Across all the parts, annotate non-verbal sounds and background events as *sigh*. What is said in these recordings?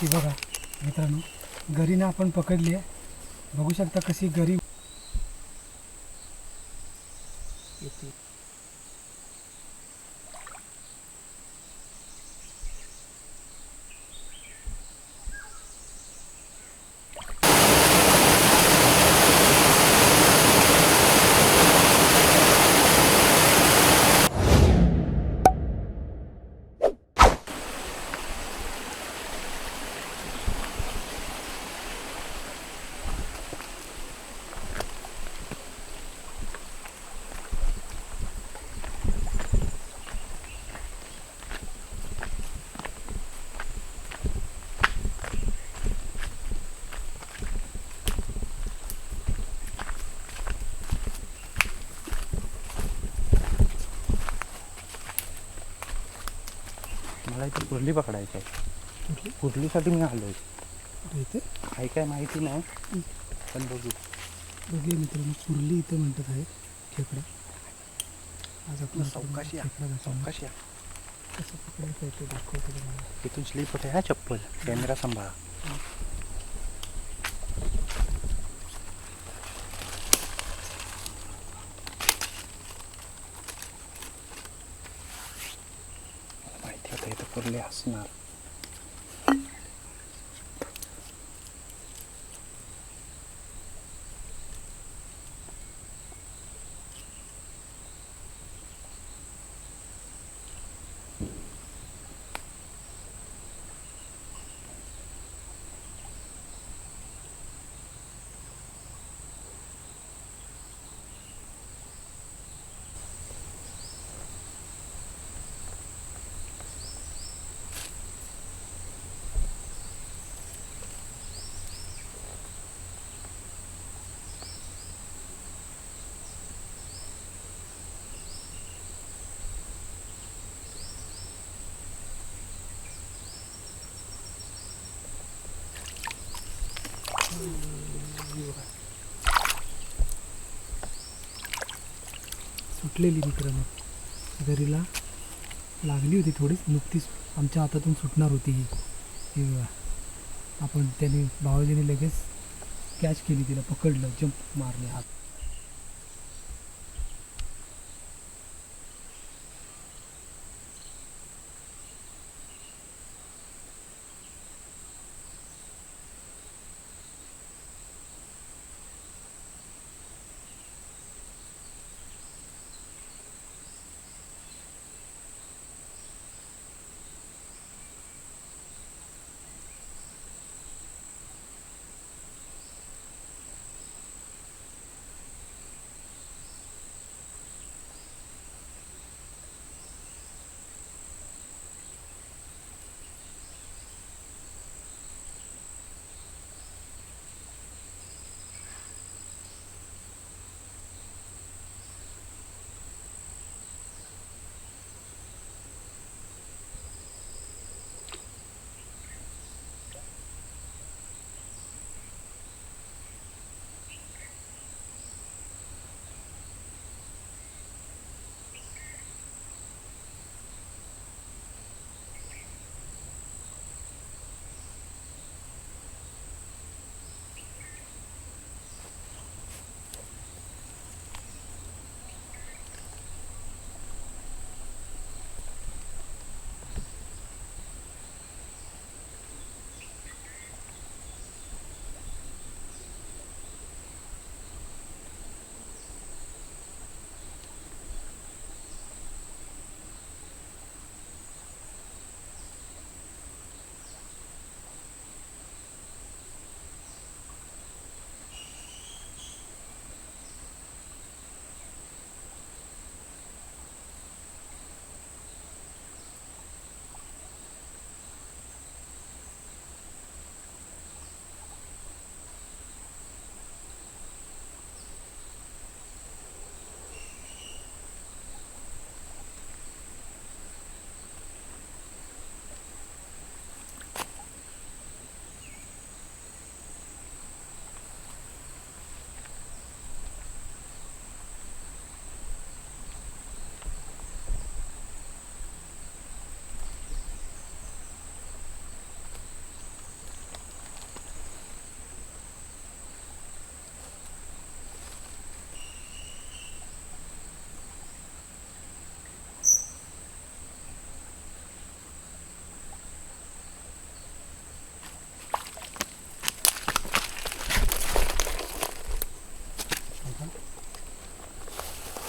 ती बघा मित्रांनो गरीनं आपण पकडली आहे. बघू शकता कशी गरी येते कुर्ली पकडायची आहे? कुठली? कुर्लीसाठी मी आलो आहे इथे? काय काय माहिती नाही पण बघू. बघूया मित्रांनो कुर्ली इथे म्हणतात आहे खेकडा. आज आपण सावकाश या. खेकडा दाखवणार. कशी कसं पकडायचं आहे ते दाखवतो तुम्हाला. इथून स्लीप होते हा चप्पल कॅमेरा सांभाळा. माहिती होतं इथं कुर्ली असणार सुटलेली मित्रांनो गरीला लागली होती थोडीच नुकतीच आमच्या हातातून सुटणार होती ही. आपण त्याने भावाजीने लगेच कॅच केली तिला पकडलं जंप मारले हात.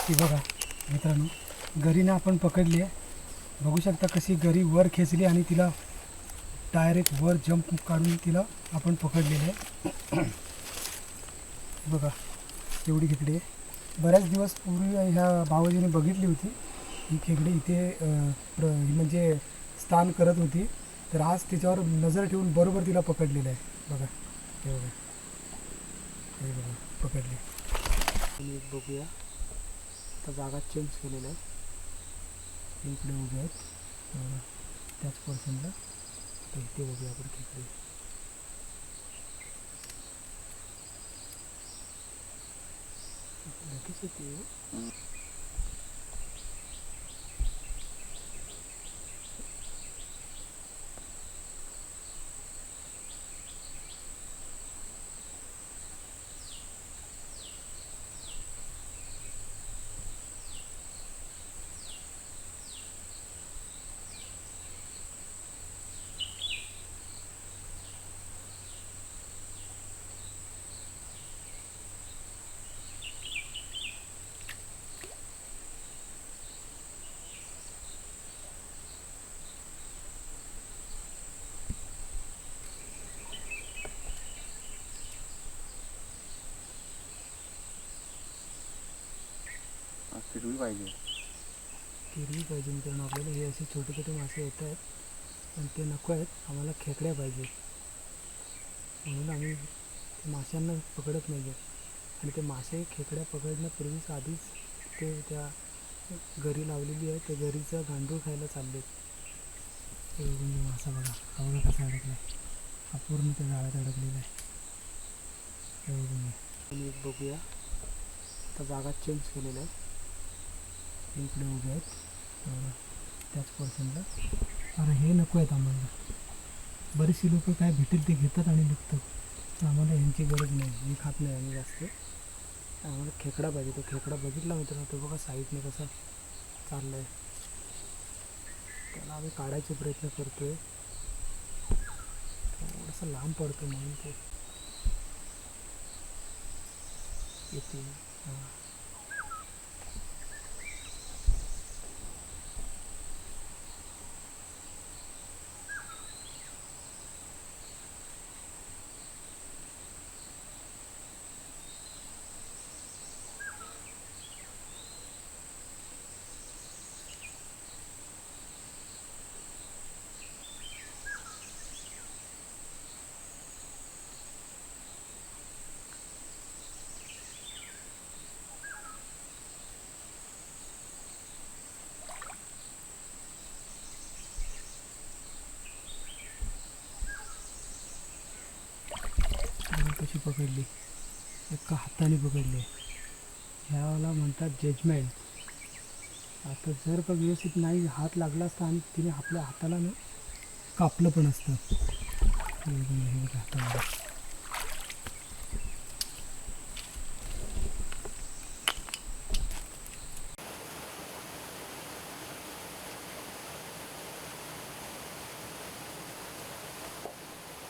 ती बघा मित्रांनो गरीनं आपण पकडली आहे. बघू शकता कशी गरी वर खेचली आणि तिला डायरेक्ट वर जंप काढून तिला आपण पकडलेलं आहे. *clears throat* बघा एवढी खेकडी आहे. बऱ्याच दिवस पूर्वी ह्या भावाजीने बघितली होती. ही खेकडी इथे प्र ही म्हणजे स्थान करत होती. तर आज तिच्यावर नजर ठेवून बरोबर तिला पकडलेलं आहे. बघा हे बघा. हे बघा पकडले. बघूया. आता जागा चेंज केलेल्या आहेत. इकडे उभे आहेत. त्याच पर्सनला ते ते बघूया आपण खेकडे. लगेच येते हो. हो. पाहिजे. किरवी पाहिजे मित्रांनो आपल्याला हे असे छोटे छोटे मासे येत आहेत पण ते नको आहेत आम्हाला खेकड्या पाहिजे. म्हणून आम्ही माशांना पकडत नाही आहेत आणि ते मासे खेकड्या पकडण्यापूर्वीच आधीच ते त्या गरी लावलेली आहे त्या गरीचा गांडूळ खायला चाललेत. म्हणजे मासा बघा हा कसा अडकला हा पूर्ण त्या जाळ्यात अडकलेला आहे. हे एक बघूया. आता जागा चेंज केलेल्या आहे हे इकडे उभे आहेत. त्याच पर्सनला अरे हे नको आहेत आम्हाला. बरीचशी लोक काय भेटेल ते घेतात आणि निघतात आम्हाला यांची गरज नाही. मी खात नाही आम्ही जास्त. आम्हाला खेकडा पाहिजे. तो खेकडा बघितला मित्रांनो. तो बघा साईडने कसा चालला आहे त्याला आम्ही काढायचे प्रयत्न करतो आहे थोडासा लांब पडतो म्हणून ते. येते. हां बघा कशी पकडली. एका हाताने पकडली. ह्याला म्हणतात जजमेंट आता जर का व्यवस्थित नाही हात लागला असता आणि तिने आपल्या हाताला कापलं पण असतं. हाताला.